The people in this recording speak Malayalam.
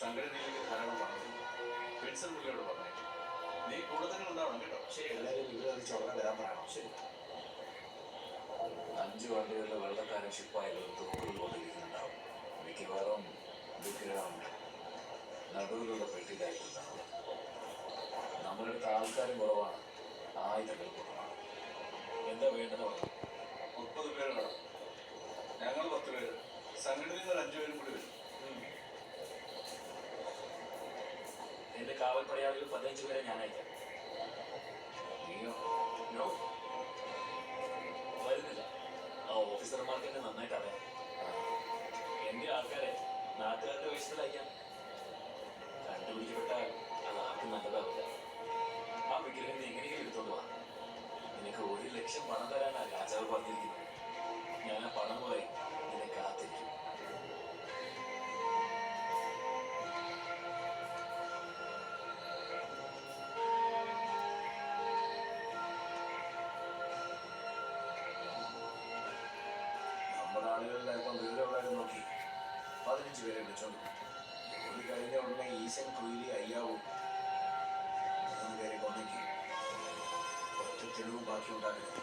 സംഘടനയിലേക്ക് ധാരാളം പണം വിൻസൻ പുള്ളിയോട് പറഞ്ഞു നീ കൂടുതൽ ഉണ്ടാവണം കേട്ടോ. ശരി എല്ലാവരും വിവരറിയിച്ച് ഉടനെ വരാൻ പറയണം. ശരി. അഞ്ച് വണ്ടികളുടെ വെള്ളക്കാരൻ ഷിപ്പായാലും തോക്കുകൾ കൊണ്ടിരിക്കുന്നുണ്ടാവും. മിക്കവാറും വിഗ്രഹം നടുവിലുള്ള പെട്ടിയിലായിട്ടുണ്ടാവും നമ്മളെടുത്ത ആൾക്കാരും കുറവാണ്. ആയുധങ്ങൾ കുറവാണ്. എന്താ വേണ്ടത് പറഞ്ഞു മുപ്പത് പേര് വേണം ഞങ്ങൾ പത്ത് പേര്. സംഘടനയിൽ നിന്ന് അഞ്ചു പേരും കാവൽ പടയാളികൾ പതിനഞ്ച് പേരെ ഞാൻ അയക്കാം. വരുന്നില്ല. ആ ഓഫീസർമാർക്ക് എന്നെ നന്നായിട്ട് അറിയാം. എന്റെ ആൾക്കാരെ നാട്ടുകാരുടെ വേഷത്തിൽ അല്പം വിവരമുള്ളവരെ നോക്കി. പതിനഞ്ച് പേരെ വിളിച്ചോണ്ട് ഒരു കഴിഞ്ഞ ഉടനെ ഈശൻ കുയിലി അയ്യാവും മൂന്ന് പേരെ കൊന്നെങ്കിൽ ഒറ്റ തെളിവും ബാക്കി ഉണ്ടാകരുത്